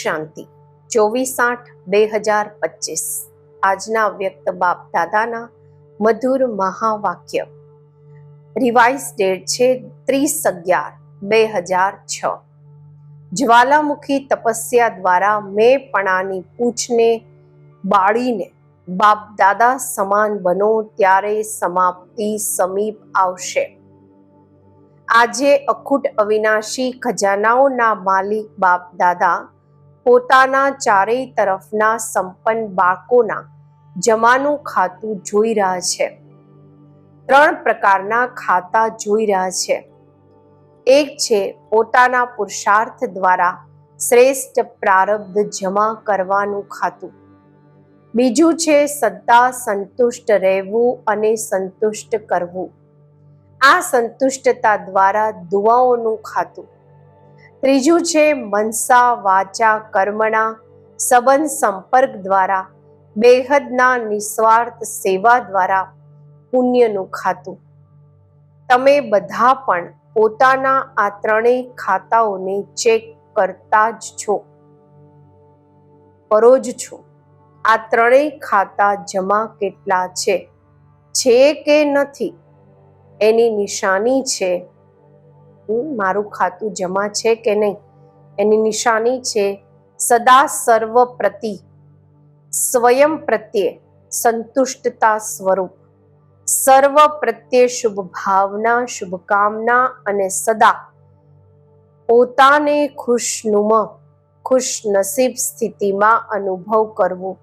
શાંતિ. ચોવીસ આઠ બે હજાર પચીસ. આજના વ્યક્ત બાપ દાદાના મધુર મહાવાક્ય. રિવાઇઝ ડેટ છે ત્રીસ અગિયાર બે હજાર છ. જ્વાલામુખી તપસ્યા દ્વારા મેં પણાની પૂછને બાળીને બાપ દાદા સમાન બનો ત્યારે સમાપ્તિ સમીપ આવશે. આજે અખૂટ અવિનાશી ખજાનાઓના માલિક બાપ દાદા પોતાના ચારેય તરફના સંપન્ન બાળકોના જમાનું ખાતું જોઈ રહ્યા છે. ત્રણ પ્રકારના ખાતા જોઈ રહ્યા છે. એક છે પોતાના પુરુષાર્થ દ્વારા શ્રેષ્ઠ પ્રારબ્ધ જમા કરવાનું ખાતું. બીજું છે સદા સંતુષ્ટ રહેવું અને સંતુષ્ટ કરવું. આ સંતુષ્ટતા દ્વારા દુવાઓનું ખાતું. ત્રીજું છે મનસા વાચા કર્મણા સંબંધ સંપર્ક દ્વારા, બેહદના નિસ્વાર્થ સેવા દ્વારા પુણ્યનું ખાતું. તમે બધા પણ પોતાના આ ત્રણેય ખાતાઓને ચેક કરતા જ છો. કરો જ છો. આ ત્રણેય ખાતા જમા કેટલા છે? છે કે નથી? એની નિશાની છે હમ, મારું ખાતું જમા છે કે નહીં? એની નિશાની છે સદા સર્વ પ્રતિ સ્વયં પ્રત્યે સંતુષ્ટતા સ્વરૂપ. સર્વ પ્રત્યે શુભ ભાવના શુભકામના અને સદા પોતાને ખુશનુમ ખુશ નસીબ સ્થિતિમાં અનુભવ કરવો.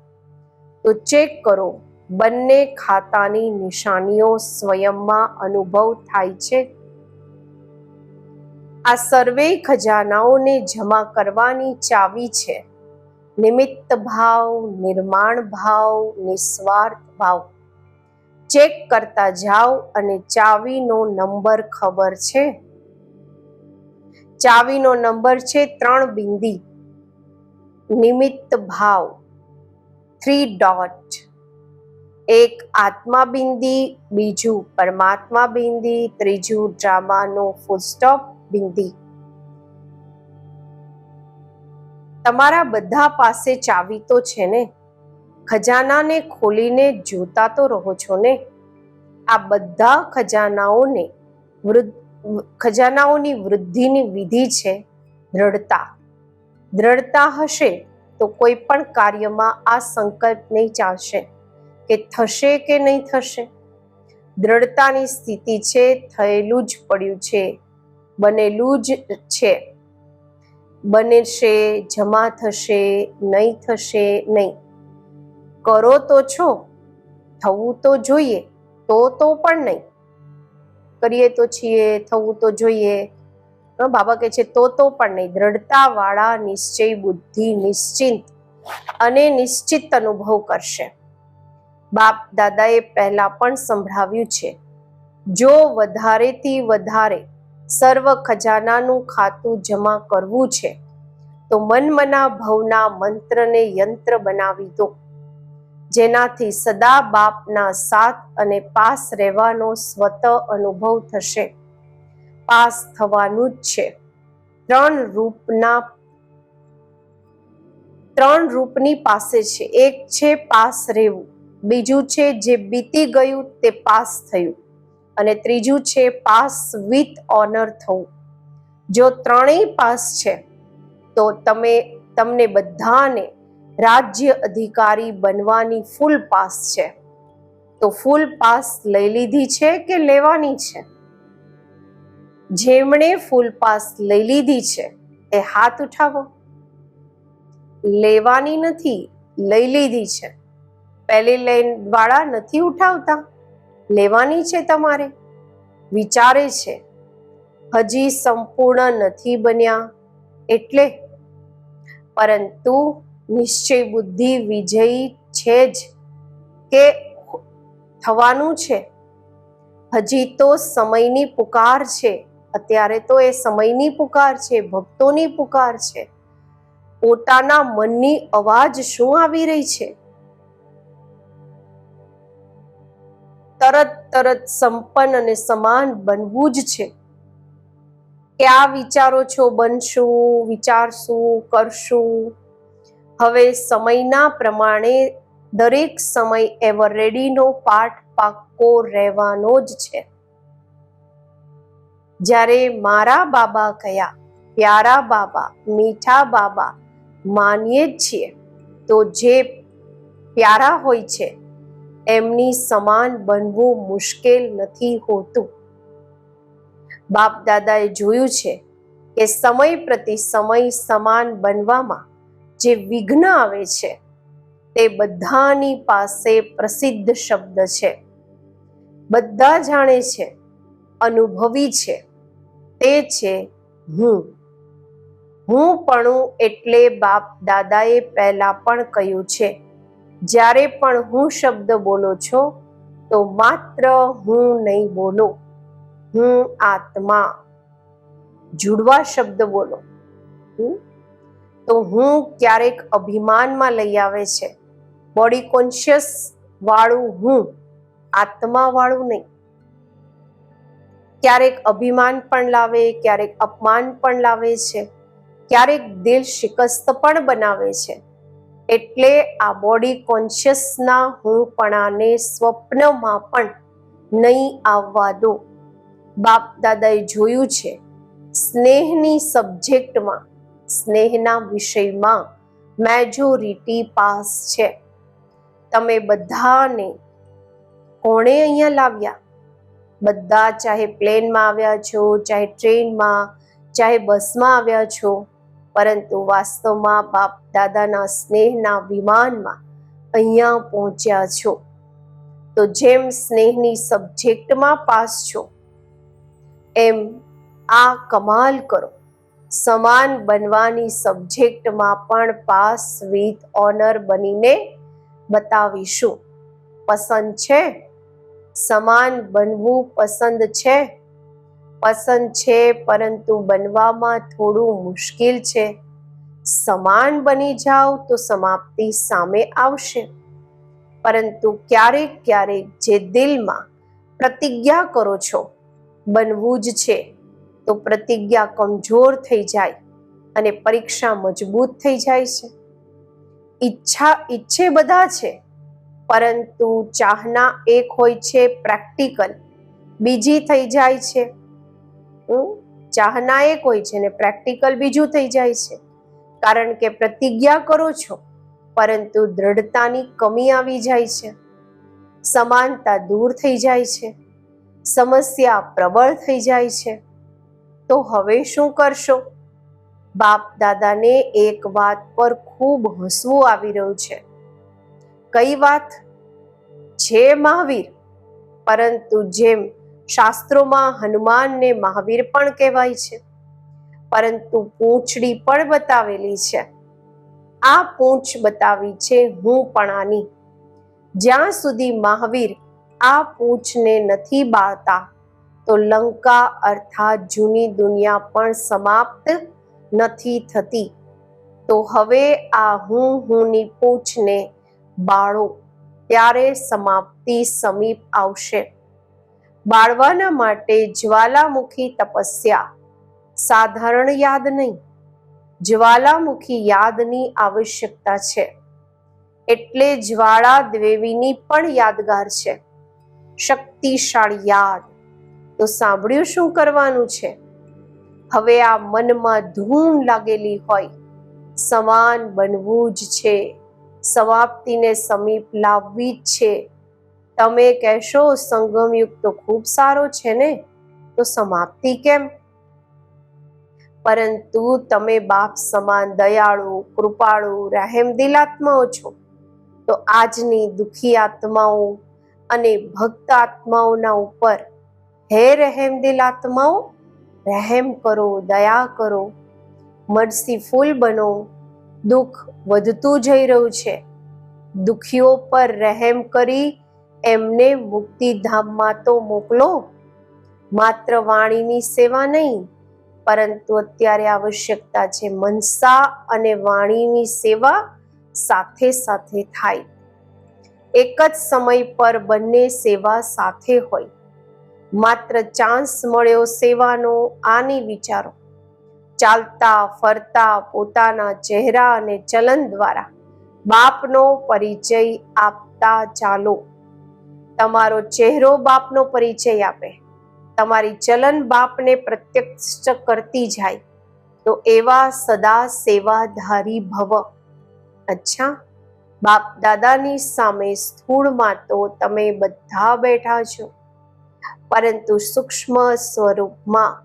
તો ચેક કરો બંને ખાતાની નિશાનીઓ સ્વયંમાં અનુભવ થાય છે આ સર્વે ખજાનાઓને જમા કરવાની ચાવી છે. નિમિત્ત ભાવ, નિર્માણ ભાવ, નિસ્વાર્થ ભાવ. ચેક કરતા જાઓ અને ચાવીનો નંબર ખબર છે. ચાવીનો નંબર છે ત્રણ બિંદી. નિમિત્ત ભાવ. Three dot. એક આત્મા બિંદી, બીજું પરમાત્મા બિંદી, ત્રીજું ડ્રામાનો ફૂલ સ્ટોપ. બિંદી. તમારા બધા પાસે ચાવી તો છે ને? ખજાનાને ખોલીને જોતા તો રહો છો ને? આ બધા ખજાનાઓને વૃદ્ધ, ખજાનાઓની વૃદ્ધિની વિધિ છે દ્રઢતા. દ્રઢતા હશે તો કોઈ પણ કાર્યમાં આ સંકલ્પ નહીં ચાલશે કે થશે કે નહીં થશે. દ્રઢતાની સ્થિતિ છે, થયેલું જ પડ્યું છે. બનેલું જ છે. બનશે જમા થશે, નહીં થશે, નહીં. કરો તો છો, થવું તો જોઈએ, તો તો પણ નહીં. કરીએ તો છીએ, થવું તો જોઈએ. બાબા કહે છે, તો તો પણ નહીં. દ્રઢતા વાળા નિશ્ચય, બુદ્ધિ, નિશ્ચિંત અને નિશ્ચિત અનુભવ કરશે. બાપ દાદાએ પહેલા પણ સંભળાવ્યું છે. જો વધારેથી વધારે સર્વ ખજાનાનું ખાતું જમા કરવું છે. તો મનમના ભવના મંત્રને યંત્ર બનાવી દો. જેનાથી સદા બાપના સાથ અને પાસ રહેવાનો સ્વત અનુભવ થશે. પાસ થવાનું જ છે. ત્રણ રૂપના ત્રણ રૂપની પાસે છે. એક છે પાસ રહેવું. બીજું છે જે બીતી ગયું તે પાસ થયું. અને ત્રીજું છે પાસ વિથ ઓનર થવું. જો ત્રણેય પાસ છે, તો તમે, તમને બધાને રાજ્ય અધિકારી બનવાની ફૂલ પાસ છે. તો ફૂલ પાસ લઈ લીધી છે કે લેવાની છે? જેમણે ફૂલ પાસ લઈ લીધી છે, એ હાથ ઉઠાવો. લેવાની નથી, લઈ લીધી છે. પહેલી લાઈન વાળા નથી ઉઠાવતા. લેવાની છે તમારે? વિચારે છે. હજી સંપૂર્ણ નથી બન્યા એટલે? પરંતુ નિશ્ચય બુદ્ધિ વિજયી છે જ કે થવાનું છે? હજી તો સમયની પુકાર છે. અત્યારે તો એ સમયની પુકાર છે, ભક્તોની પુકાર છે. પોતાના મનની અવાજ શું આવી રહી છે? તરત તરત સંપન્ન અને સમાન બનવું જ છે. કે આ વિચારો છો, બનશું, વિચારશું, કરશું. હવે સમયના પ્રમાણે દરેક સમય એવર રેડીનો પાઠ પાક્કો રહેવાનો જ છે. જ્યારે મારા બાબા કયા, પ્યારા બાબા, મીઠા બાબા માનીએ જ છીએ, તો જે પ્યારા હોય છે એમની સમાન બનવું મુશ્કેલ નથી હોતું. બાપ દાદાએ જોયું છે કે સમય પ્રતિ સમય સમાન બનવામાં જે વિઘ્ન આવે છે, તે બધાની પાસે પ્રસિદ્ધ શબ્દ છે. બધા જાણે છે, અનુભવી છે, તે છે હું. હું પણ એટલે બાપ દાદાએ પહેલા પણ કહ્યું છે જ્યારે પણ હું શબ્દ બોલો છો, તો માત્ર હું નહીં બોલો. હું આત્મા. જુડવા શબ્દ બોલો? તો હું ક્યારેક અભિમાનમાં લઈ આવે છે. બોડી કોન્શિયસ વાળું હું, આત્મા વાળું નહીં. ક્યારેક અભિમાન પણ લાવે, ક્યારેક અપમાન પણ લાવે છે. ક્યારેક દિલ શિકસ્ત પણ બનાવે છે. એટલે આ બોડી કોન્શિયસના હુંપણાને સ્વપ્નમાં પણ નહીં આવવા દો. બાપ દાદાએ જોયું છે, સ્નેહની સબ્જેક્ટમાં સ્નેહના વિષયમાં મેજોરિટી પાસ છે. તમે બધાને કોણે અહીંયા લાવ્યા? બધા ચાહે પ્લેનમાં આવ્યા છો, ચાહે ટ્રેનમાં ચાહે બસમાં આવ્યા છો પરંતુ વાસ્તવમાં બાપ દાદાના સ્નેહના વિમાનમાં અહીંયા પહોંચ્યા છો. તો જેમ સ્નેહની સબ્જેક્ટમાં પાસ છો, એમ આ કમાલ કરો. સમાન બનવાની સબ્જેક્ટમાં પણ પાસ વિથ ઓનર બનીને બતાવીશું. પસંદ છે? સમાન બનવું પસંદ છે? પસંદ છે, પરંતુ બનવામાં થોડું મુશ્કેલ છે. સમાન બની જાઓ તો સમાપ્તિ સામે આવશે. પરંતુ ક્યારેક ક્યારેક જે દિલમાં પ્રતિજ્ઞા કરો છો, બનવું જ છે, તો પ્રતિજ્ઞા કમજોર થઈ જાય અને પરીક્ષા મજબૂત થઈ જાય છે. ઈચ્છા ઈચ્છે બધા છે, પરંતુ ચાહના એક હોય છે પ્રેક્ટિકલ, બીજી થઈ જાય છે. હમ? ચાહના એક હોય છે ને પ્રેક્ટિકલ બીજું થઈ જાય છે. કારણ કે પ્રતિજ્ઞા કરો છો, પરંતુ દ્રઢતાની કમી આવી જાય છે. સમાનતા દૂર થઈ જાય છે. સમસ્યા પ્રબળ થઈ જાય છે. તો હવે શું કરશો? બાપ દાદાને એક વાત પર ખૂબ હસવું આવી રહ્યું છે. કઈ વાત? છે મહાવીર. પરંતુ જેમ શાસ્ત્રોમાં હનુમાનને મહાવીર પણ કહેવાય છે. પરંતુ પૂંછડી પણ બતાવેલી છે. આ પૂંછ બતાવી છે હું પણાની જ્યાં સુધી મહાવીર આ પૂંછને નથી બાળતા, તો લંકા અર્થાત જૂની દુનિયા પણ સમાપ્ત નથી થતી. તો હવે આ હું હુંની પૂંછને બાળો, ત્યારે સમાપ્તિ સમીપ આવશે. બાળવાના માટે જ્વાલામુખી તપસ્યા. સાધારણ યાદ નહીં. જ્વાલામુખી યાદની આવશ્યકતા છે. એટલે જ્વાળા દેવીની પણ યાદગાર છે. શક્તિશાળી યાદ. તો સાંભળ્યું શું કરવાનું છે? હવે આ મનમાં ધૂમ લાગેલી હોય. સમાન બનવું જ છે. સમાપ્તિને સમીપ લાવવી જ છે. તમે કહેશો સંગમયુગ તો ખૂબ સારો છે ને? તો સમાપ્તિ કેમ? પરંતુ તમે બાપ સમાન દયાળુ, કૃપાળુ રહેમદિલ આત્માઓ છો. તો આજની દુઃખી આત્માઓ અને ભક્ત આત્માઓના ઉપર હે રહેમદિલ આત્માઓ રહેમ કરો, દયા કરો. મરસીફુલ બનો, દુઃખ વધતું જઈ રહ્યું છે. દુખીઓ પર રહેમ કરી એમને મુક્તિધામમાં તો મોકલો. માત્ર વાણીની સેવા નહીં, પરંતુ અત્યારે આવશ્યકતા છે મનસા અને વાણીની સેવા સાથે સાથે થાય. એક જ સમય પર બંને સેવા સાથે હોય. માત્ર ચાન્સ મળ્યો સેવાનો આની વિચારો. ચાલતા, ફરતા, પોતાના ચહેરા અને ચલન દ્વારા બાપનો પરિચય આપતા ચાલો. તમારો ચહેરો બાપનો પરિચય આપે. તમારી ચલન બાપને પ્રત્યક્ષ કરતી જાય. તો એવા સદા સેવાધારી ભવ. અચ્છા, બાપ દાદાની સામે સ્થૂળમાં તો તમે બધા બેઠા છો. પરંતુ સૂક્ષ્મ સ્વરૂપમાં,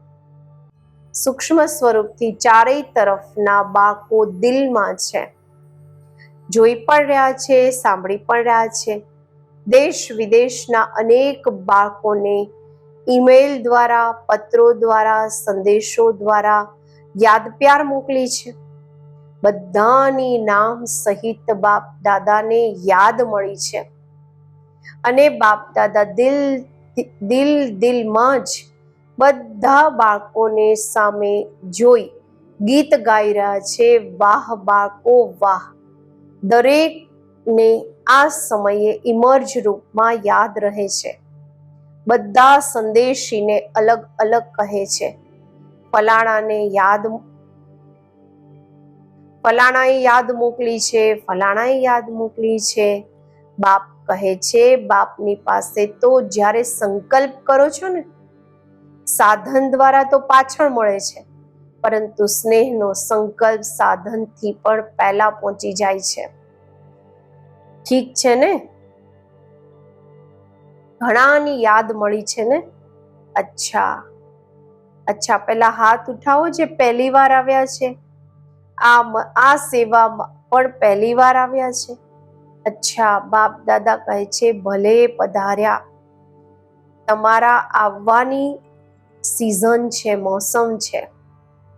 સૂક્ષ્મ સ્વરૂપથી ચારેય તરફના બાકો દિલમાં છે. જોઈ પણ રહ્યા છે, સાંભળી પણ રહ્યા છે. દેશ વિદેશના અનેક બાળકોને ઈમેલ દ્વારા, પત્રો દ્વારા, સંદેશો દ્વારા યાદ પ્યાર મોકલી છે. બધાની નામ સહિત બાપ દાદાને યાદ મળી છે. અને બાપ દાદા દિલ દિલ દિલમાં જ બધા બાળકોને સામે જોઈ ગીત ગાઈ રહ્યા છે. વાહ બાળકો વાહ. દરેકને આ સમયે ઇમર્જ રૂપમાં યાદ રહે છે. બધા સંદેશીને અલગ અલગ કહે છે. ફલાણાને યાદ ફલાણાએ યાદ મોકલી છે, ફલાણાએ યાદ મોકલી છે. બાપ કહે છે, બાપની પાસે તો જ્યારે સંકલ્પ કરો છો ને, સાધન દ્વારા તો પાછળ મળે છે. પરંતુ સ્નેહનો સંકલ્પ સાધનથી પણ પહેલા પહોંચી જાય છે. ઠીક છે ને? ઘણાની યાદ મળી છે ને? અચ્છા. અચ્છા, પેલા હાથ ઉઠાવો જે પહેલી વાર આવ્યા છે. આ આ સેવામાં પણ પહેલી વાર આવ્યા છે. અચ્છા, બાપ દાદા કહે છે, ભલે પધાર્યા. તમારા આવવાની સિઝન છે, મોસમ છે.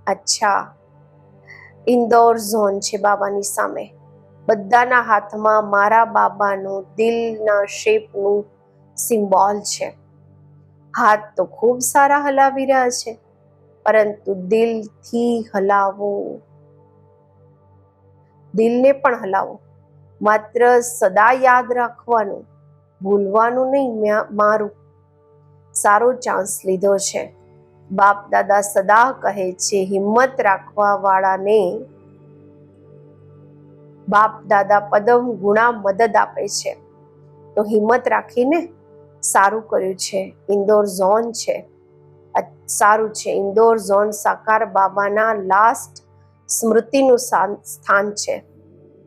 અચ્છા. ઇન્દોર ઝોન છે, બાબાની સામે. બધાના હાથમાં મારા બાબાનું દિલના શેપનું સિમ્બોલ છે. હાથ તો ખૂબ સારા હલાવી રહ્યા છે, પરંતુ દિલથી હલાવો. દિલને પણ હલાવો. માત્ર સદા યાદ રાખવાનું, ભૂલવાનું નહીં મારું. સારો ચાન્સ લીધો છે. બાપ દાદા સદા કહે છે, હિંમત રાખવા વાળાને બાપ દાદા પદમ ગુણા મદદ આપે છે. તો હિંમત રાખીને સારું કર્યું છે. ઇન્દોર ઝોન છે. સારું છે. ઇન્દોર ઝોન સાકાર બાબાના લાસ્ટ સ્મૃતિનું સ્થાન છે.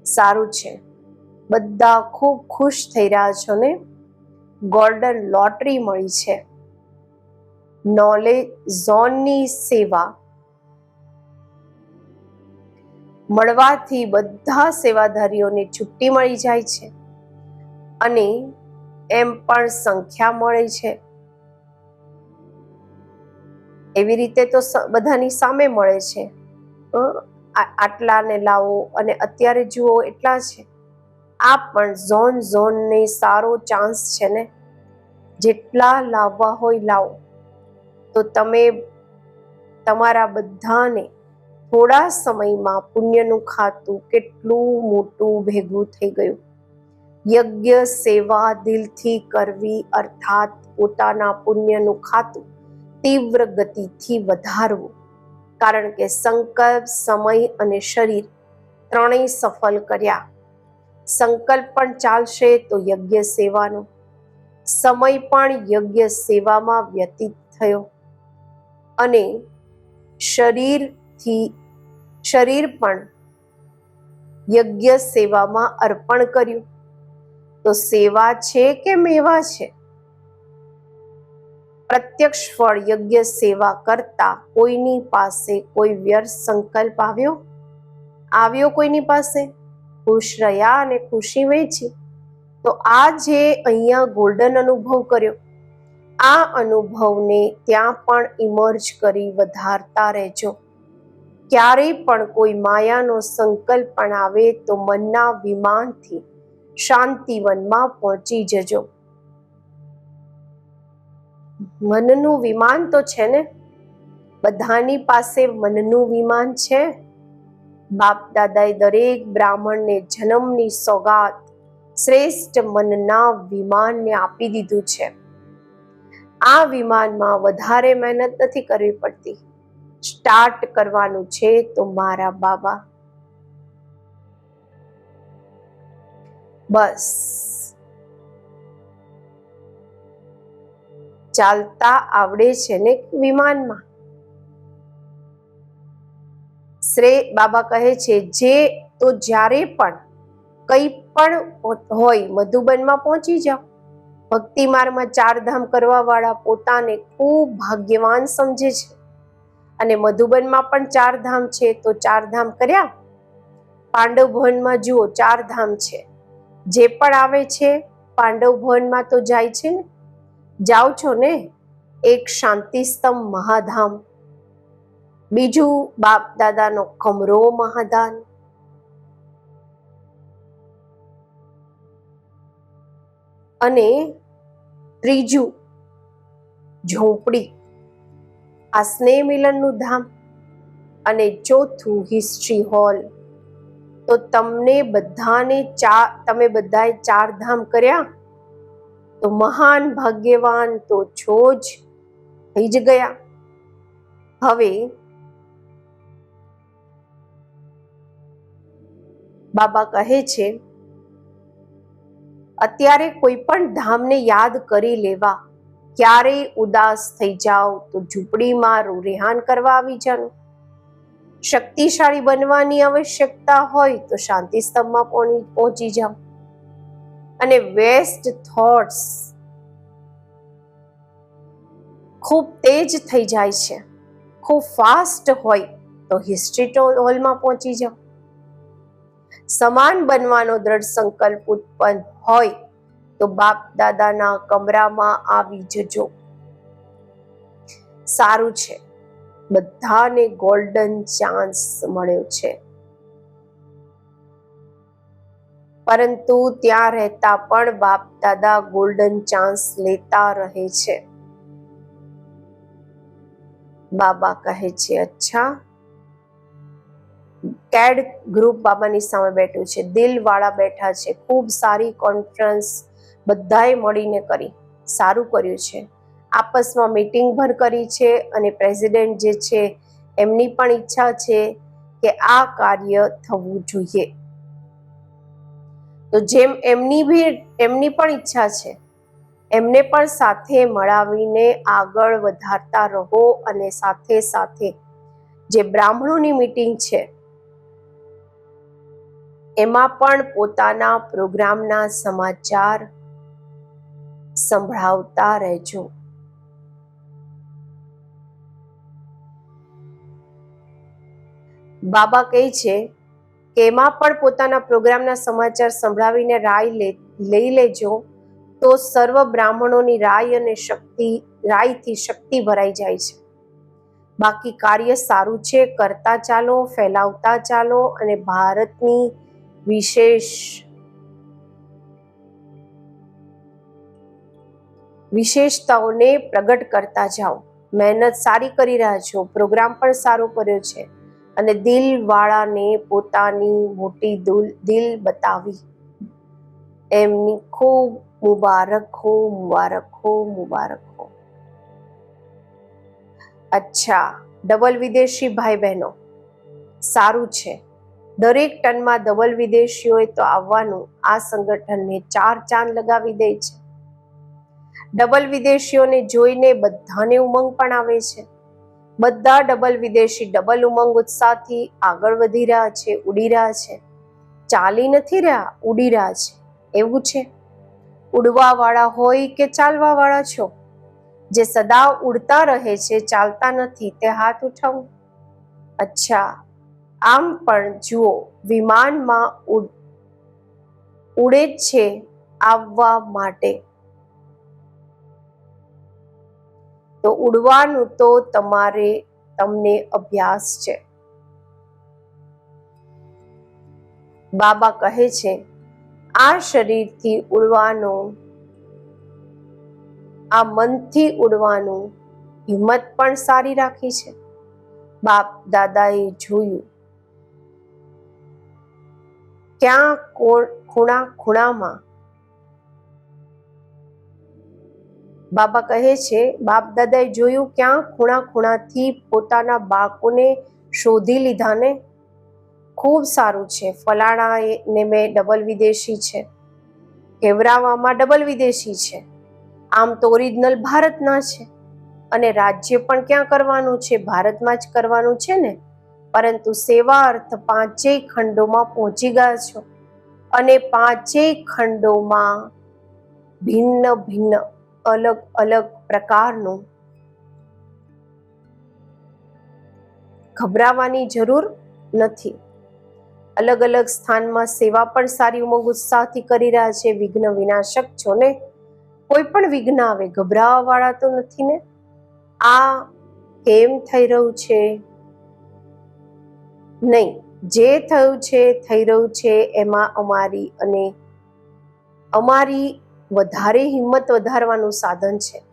સારું છે. બધા ખૂબ ખુશ થઈ રહ્યા છો ને? ગોલ્ડન લોટરી મળી છે. નોલેજ ઝોનની સેવા મળવાથી બધા સેવાધારીઓને છુટ્ટી મળી જાય છે. અને એમ પણ સંખ્યા મળે છે. એવી રીતે તો બધાની સામે મળે છે. આટલાને લાવો અને અત્યારે જુઓ એટલા છે. આ પણ ઝોન ઝોનને સારો ચાન્સ છે ને? જેટલા લાવવા હોય લાવો. તો તમે તમારા બધાને થોડા સમયમાં પુણ્યનું ખાતું કેટલું મોટું ભેગું થઈ ગયું. યજ્ઞ સેવા દિલથી કરવી અર્થાત પોતાના પુણ્યનું ખાતું તીવ્ર ગતિથી વધારવું. કારણ કે સંકલ્પ, સમય અને શરીર ત્રણેય સફળ કર્યા. સંકલ્પ પણ ચાલશે તો યજ્ઞ સેવાનો. સમય પણ યજ્ઞ સેવામાં વ્યતીત થયો. અને શરીરથી શરીર પણ યજ્ઞ સેવામાં અર્પણ કર્યું. તો સેવા છે કે મેવા છે? પ્રત્યક્ષ ફળ યજ્ઞ સેવા કરતા કોઈની પાસે કોઈ વ્યર્થ સંકલ્પ આવ્યો? આવ્યો કોઈની પાસે? ખુશ રહ્યા અને ખુશી વેચી? તો આ જે અહીંયા ગોલ્ડન અનુભવ કર્યો. આ અનુભવને ત્યાં પણ ઇમર્જ કરી વધારતા રહેજો. ક્યારેય પણ કોઈ માયાનો સંકલ્પ પણ આવે તો મનના વિમાનથી શાંતિવનમાં પહોંચી જજો. મનનું વિમાન તો છે ને? બધાની પાસે મનનું વિમાન છે. બાપ દાદાએ દરેક બ્રાહ્મણને જન્મની સોગાત શ્રેષ્ઠ મનના વિમાનને આપી દીધું છે. આ વિમાનમાં વધારે મહેનત નથી કરવી પડતી. સ્ટાર્ટ કરવાનું છે તો મારા બાબા. બસ. ચાલતા આવડે છે ને વિમાનમાં. શ્રેય બાબા કહે છે, જે તો જ્યારે પણ કંઈ પણ હોય, મધુબનમાં પહોંચી જાઓ. ભક્તિ માર્ગમાં ચાર ધામ કરવા વાળા પોતાને ખૂબ ભાગ્યવાન સમજે છે. અને મધુબનમાં પણ ચાર ધામ છે, તો ચાર ધામ કર્યા? પાંડવ ભવનમાં જુઓ, ચાર ધામ છે. જે પણ આવે છે, પાંડવ ભવનમાં તો જાય છે જાઓ છો ને? એક શાંતિ સ્તંભ મહાધામ. બીજું બાપ દાદાનો કમરો મહાદાન અને ત્રીજું ઝોપડી. આ સ્નેહ મિલનનું ધામ અને ચોથું હિસ્ટ્રી હોલ તો તમને બધાને ચાર તમે બધાએ ચાર ધામ કર્યા? તો મહાન ભાગ્યવાન તો છો જ, થઈ જ ગયા. હવે બાબા કહે છે, અત્યારે કોઈ પણ ધામને યાદ કરી લેવા. ક્યારેય ઉદાસ થઈ જાઓ તો ઝૂંપડીમાં રેહાન કરવા આવી જાનું. શક્તિશાળી બનવાની આવશ્યકતા હોય તો શાંતિ સ્તંભમાં પહોંચી જાઓ. અને વેસ્ટ થોટ્સ ખૂબ તેજ થઈ જાય છે. ખૂબ ફાસ્ટ હોય તો હિસ્ટ્રી હોલમાં પહોંચી જાઓ. સમાન બનવાનો દ્રઢ સંકલ્પ ઉત્પન્ન હોય તો બાપ દાદાના કમરામાં આવી જજો. સારું છે. બધાને ગોલ્ડન ચાન્સ મળ્યો છે. પરંતુ ત્યાં રહેતા પણ બાપ દાદા ગોલ્ડન ચાન્સ લેતા રહે છે. બાબા કહે છે, અચ્છા. કેડ ગ્રુપ બાબાની સામે બેઠું છે. દિલવાળા બેઠા છે. ખૂબ સારી કોન્ફરન્સ બધાએ મળીને કરી. સારું કર્યું છે. આપસમાં મીટિંગ ભર કરી છે અને પ્રેસિડેન્ટ જે છે, એમની પણ ઈચ્છા છે કે આ કાર્ય થવું જોઈએ. તો જેમ એમની બી એમની પણ ઈચ્છા છે, એમને પણ સાથે મળાવીને આગળ વધારતા રહો અને સાથે સાથે જે બ્રાહ્મણોની મીટિંગ છે, એમાં પણ પોતાના પ્રોગ્રામના સમાચાર સંભળાવતા રહેજો. બાબા કહે છે કે એમાં પણ પોતાના પ્રોગ્રામના સમાચાર સંભળાવીને રાય લઈ લેજો, તો સર્વ બ્રાહ્મણોની રાય અને શક્તિ, રાયથી શક્તિ ભરાઈ જાય છે. બાકી કાર્ય સારું છે, કરતા ચાલો, ફેલાવતા ચાલો અને ભારતની વિશેષ વિશેષતાઓને પ્રગટ કરતા જાઓ. મહેનત સારી કરી રહ્યા છો. પ્રોગ્રામ પણ સારો કર્યો છે. અને દિલવાળાને પોતાની મોટી દુલ, દિલ બતાવી. એમની ખૂબ મુબારક હો મુબારક હો મુબારક હો. અચ્છા, ડબલ વિદેશી ભાઈ બહેનો સારું છે. દરેક ટનમાં ડબલ વિદેશીઓએ તો આવવાનું આ સંગઠનને ચાર ચાંદ લગાવી દે છે. ડબલ વિદેશીઓને જોઈને બધાને ઉમંગ પણ આવે છે. બધા ડબલ વિદેશી ડબલ ઉમંગ ઉત્સાહથી આગળ વધી રહ્યા છે, ઉડી રહ્યા છે. ચાલી નથી રહ્યા, ઉડી રહ્યા છે. એવું છે. ઉડવા વાળા હોય કે ચાલવા વાળા છો? જે સદા ઉડતા રહે છે, ચાલતા નથી, તે હાથ ઉઠાવું. અચ્છા, આમ પણ જુઓ, વિમાનમાં ઉડે છે આવવા માટે. તો ઉડવાનું તો તમારે, તમને અભ્યાસ છે. બાબા કહે છે, આ શરીરથી ઉડવાનો, આ મનથી ઉડવાનું હિંમત પણ સારી રાખી છે. બાપ દાદાએ જોયું, ક્યાં ખૂણા ખૂણામાં બાબા કહે છે બાપ દાદાએ જોયું ક્યાં ખૂણા ખૂણાથી પોતાના બાળકોને શોધી લીધા ને? ખૂબ સારું છે ફલાણા ને મેં ડબલ વિદેશી છે. કેવરાવામાં ડબલ વિદેશી છે. આમ તો ઓરિજિનલ ભારતના છે. અને રાજ્ય પણ ક્યાં કરવાનું છે? ભારતમાં જ કરવાનું છે ને? પરંતુ સેવા અર્થ પાંચેય ખંડોમાં પહોંચી ગયા છો. અને પાંચેય ખંડોમાં ભિન્ન ભિન્ન અલગ અલગ પ્રકારનું ગભરાવાની જરૂર નથી. અલગ અલગ સ્થાનમાં સેવા પણ સારી ઉમંગ ઉત્સાહથી કરી રહ્યા છે. વિઘ્ન વિનાશક છો ને? કોઈ પણ વિઘ્ન આવે ગભરાવા વાળા તો નથી ને? આ કેમ થઈ રહ્યું છે? નહીં, જે થયું છે, થઈ રહ્યું છે, એમાં અમારી અને અમારી વધારે હિંમત વધારવાનું સાધન છે.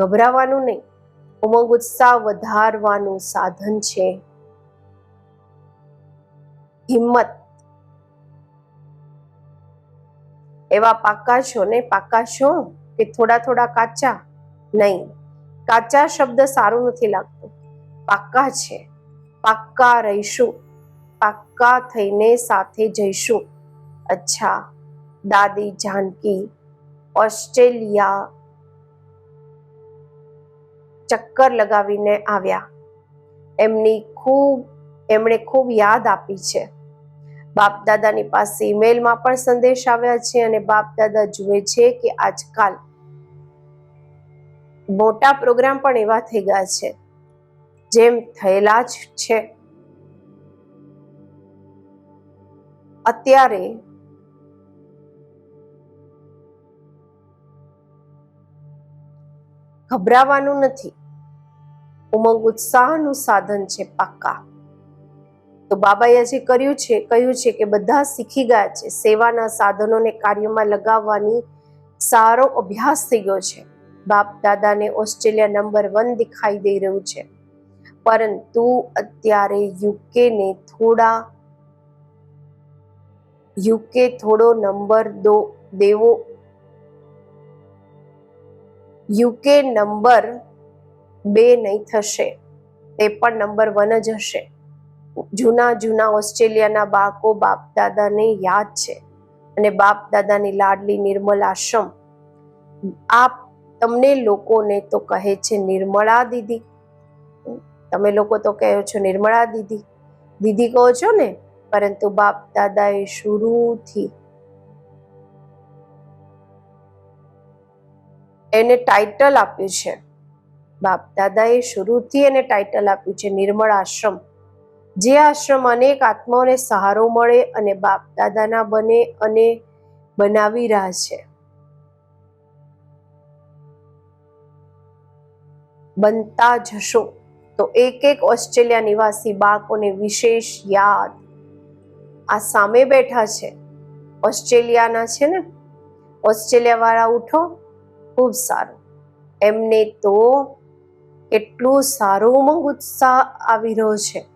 ગભરાવાનું નહીં. ઉમંગ ઉત્સાહ વધારવાનું સાધન છે. હિંમત. એવા પાકા છો ને? પાકા છો કે થોડા થોડા કાચા? નહીં. કાચા શબ્દ સારું નથી લાગતો. પાક્કા છે. પાક્કા રહીશું. પાક્કા થઈને સાથે જઈશું. અચ્છા. દાદી, જાનકી ઓસ્ટ્રેલિયા ચક્કર લગાવીને આવ્યા. એમની ખૂબ, એમણે ખૂબ યાદ આપી છે. બાપ દાદાની પાસે ઈમેલમાં પણ સંદેશ આવ્યા છે અને બાપ દાદા જુએ છે કે આજકાલ મોટા પ્રોગ્રામ પણ એવા થઈ ગયા છે. જેમ થયેલા જ છે. અત્યારે ગભરાવાનું નથી. ઉમંગ ઉત્સાહનું સાધન છે પાક્કા. તો બાબાએ જે કર્યું છે, કહ્યું છે કે બધા શીખી ગયા છે, સેવાના સાધનોને કાર્યમાં લગાવવાની સારો અભ્યાસ થઈ ગયો છે. બાપ દાદાને ઓસ્ટ્રેલિયા નંબર વન દેખાઈ દઈ રહ્યું છે. પરંતુ અત્યારે યુકે ને થોડા, યુકે થોડો નંબર દો, દેવો યુકે નંબર બે નહીં થશે. તે પણ નંબર વન જ હશે. જૂના જૂના ઓસ્ટ્રેલિયાના બાળકો બાપ દાદાને યાદ છે. અને બાપ દાદાની લાડલી નિર્મલ આશ્રમ. આપ તમને લોકોને તો કહે છે નિર્મળા દીદી. તમે લોકો તો કહો છો નિર્મળા દીદી. દીદી કહો છો ને? પરંતુ બાપ દાદાએ શરૂથી એને ટાઇટલ આપ્યું છે. બાપ દાદાએ શરૂથી એને ટાઇટલ આપ્યું છે, નિર્મળ આશ્રમ. જે આશ્રમ અનેક આત્માઓને સહારો મળે અને બાપ દાદાના બને અને બનાવી રહ્યા છે. બનતા જશો તો એક એક ઓસ્ટ્રેલિયા નિવાસી બાળકોને વિશેષ યાદ. આ સામે બેઠા છે. ઓસ્ટ્રેલિયાના છે ને? ઓસ્ટ્રેલિયા વાળા ઉઠો. ખૂબ સારું. એમને તો કેટલું સારો ઉમંગ ઉત્સાહ આવી રહ્યો છે.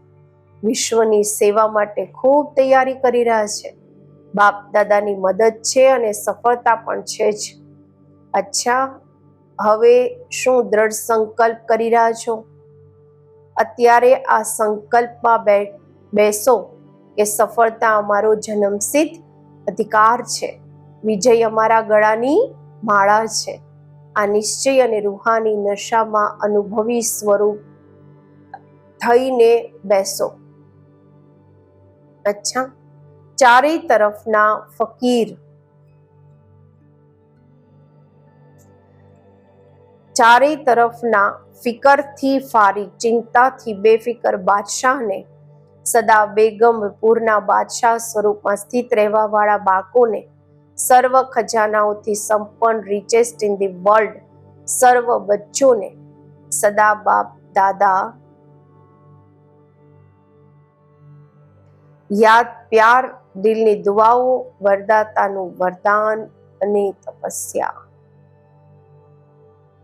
વિશ્વની સેવા માટે ખૂબ તૈયારી કરી રહ્યા છે. બાપ દાદાની મદદ છે અને સફળતા પણ છે જ. અચ્છા, હવે શું દ્રઢ સંકલ્પ કરી રહ્યા છો? અત્યારે આ સંકલ્પમાં બેસો કે સફળતા અમારો જન્મસિદ્ધ અધિકાર છે. વિજય અમારા ગળાની માળા છે. આ નિશ્ચય અને રૂહાની નશામાં અનુભવી સ્વરૂપ થઈને બેસો. અચ્છા, ચારેય તરફના ફકીર. ચારેય તરફના ફિકરથી ફારી, ચિંતાથી બેફિકર બાદશાહને સદા બેગમ પૂરના બાદશાહ સ્વરૂપમાં સ્થિત રહેવા વાળા બાળકોને સર્વ ખજાનાઓથી સંપન્ન રિચેસ્ટ ઇન ધી વર્લ્ડ સર્વ બચ્ચોને સદા બાપ, દાદા યાદ, પ્યાર, દિલની દુઆઓ, વરદાતાનું વરદાન અને તપસ્યા.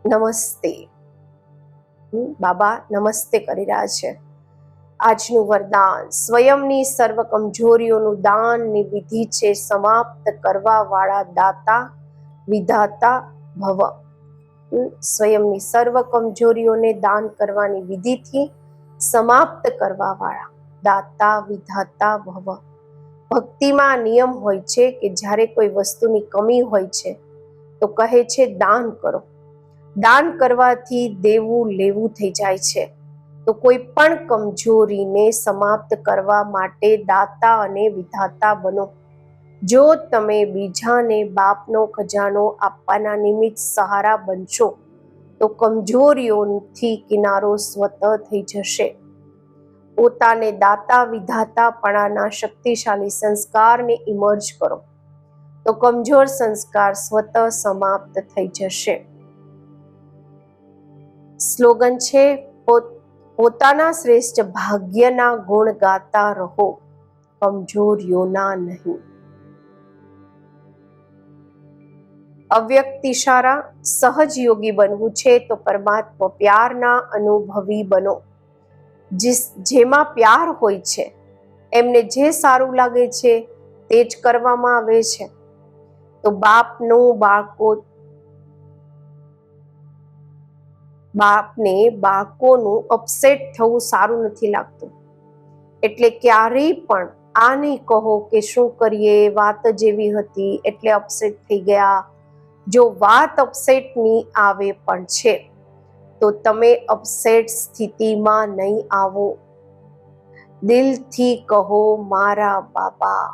નમસ્તે. બાબા નમસ્તે કરી રહ્યા છે. આજનું વરદાન. સ્વયંની સર્વ કમજોરીઓનું દાનની વિધિ છે સમાપ્ત કરવા વાળા દાતા, વિધાતા ભવ. સ્વયંની સર્વ કમજોરીઓને દાન કરવાની વિધિથી સમાપ્ત કરવા વાળા દાતા, વિધાતા ભવ. ભક્તિમાં નિયમ હોય છે કે જ્યારે કોઈ વસ્તુની કમી હોય છે, તો કહે છે, દાન કરો. દાન કરવાથી દેવું લેવું થઈ જાય છે. તો કોઈ પણ કમજોરીને સમાપ્ત કરવા માટે દાતા અને વિધાતા બનો. જો તમે બીજાને બાપનો ખજાનો આપવાના નિમિત્ત સહારા બનશો, તો કમજોરીઓથી કિનારો સ્વતઃ થઈ જશે. પોતાને દાતા વિધાતાપણાના શક્તિશાળી સંસ્કારને ઇમર્જ કરો. તો કમજોર સંસ્કાર સ્વતઃ સમાપ્ત થઈ જશે. સ્લોગન છે પોતાના શ્રેષ્ઠ ભાગ્યના ગુણ ગાતા રહો, કમજોરીઓના નહીં. અવ્યક્ત ઇશારા સહજ યોગી બનવું છે તો પરમાત્મા પ્યારના અનુભવી બનો. જેમાં પ્યાર હોય છે, એમને જે સારું લાગે છે તે જ કરવામાં આવે છે. તો બાપનું બાળકો બાપને બાળકોનું અપસેટ થવું સારું નથી લાગતું. એટલે ક્યારેય પણ આ નહીં કહો કે શું કરીએ, વાત જ એવી હતી એટલે અપસેટ થઈ ગયા. જો વાત અપસેટની આવે પણ છે, તો તમે અપસેટ સ્થિતિમાં નહીં આવો. દિલથી કહો મારા બાબા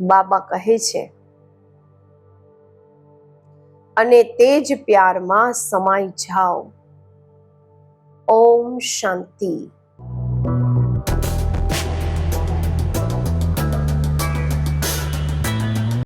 બાબા કહે છે અને તે જ પ્યારમાં સમાઈ જાઓ. ઓમ શાંતિ.